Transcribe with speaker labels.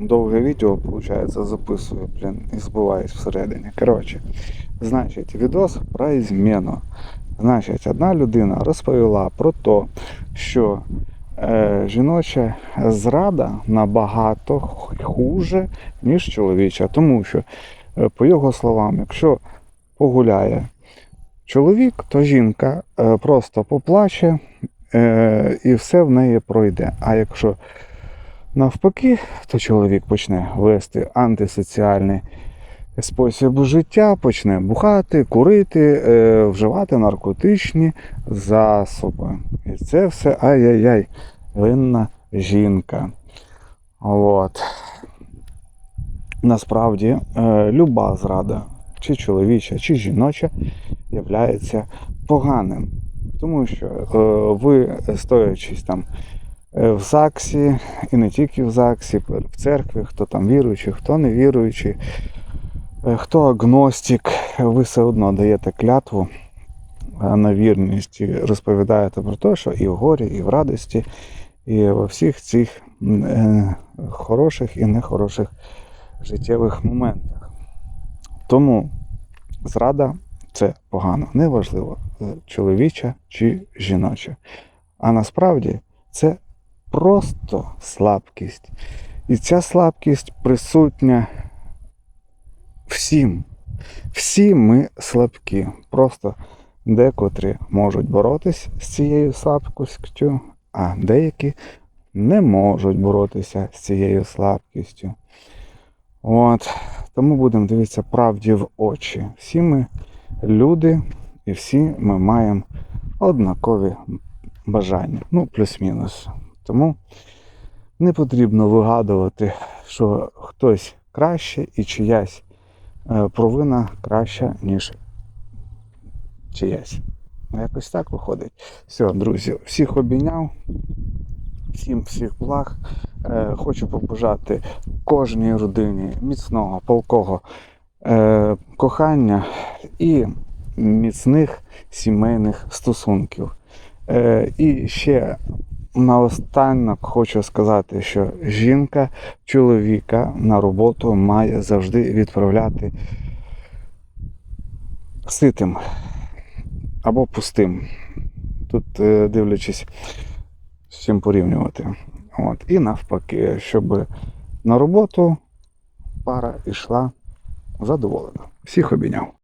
Speaker 1: довге відео, виходить, записую, блін, і збиваюсь всередині. Коротше, значить, відос про зміну. Значить, одна людина розповіла про те, що е, жіноча зрада набагато хуже, ніж чоловіча. Тому що, е, по його словам, якщо погуляє чоловік, то жінка е, просто поплаче е, і все в неї пройде. А якщо навпаки, то чоловік почне вести антисоціальний спосіб життя, почне бухати, курити, е, вживати наркотичні засоби. І це все ай-яй-яй, винна жінка. От. Насправді, е, люба зрада, чи чоловіча, чи жіноча, являється поганим. Тому що е, ви, стоячись там в ЗАГСі, і не тільки в ЗАГСі, в церкві, хто там віруючий, хто не віруючий, е, хто агностик, ви все одно даєте клятву е, на вірність і розповідаєте про те, що і в горі, і в радості, і во всіх цих е, хороших і нехороших життєвих моментах. Тому зрада це погано, неважливо, е, чоловіча чи жіноча. А насправді це просто слабкість. І ця слабкість присутня всім. Всі ми слабкі. Просто декотрі можуть боротись з цією слабкістю, а деякі не можуть боротися з цією слабкістю. От. Тому будемо дивитися правді в очі. Всі ми люди, і всі ми маємо однакові бажання. Ну, плюс-мінус. Тому не потрібно вигадувати, що хтось краще і чиясь е, провина краща, ніж чиясь. Якось так виходить. Все, друзі, всіх обійняв, всім всіх благ. Е, Хочу побажати кожній родині міцного, палкого е, кохання і міцних сімейних стосунків. І ще наостанок хочу сказати, що жінка чоловіка на роботу має завжди відправляти ситим або пустим. Тут е, дивлячись, з чим порівнювати. От. І навпаки, щоб на роботу пара йшла задоволена. Всіх обійняв.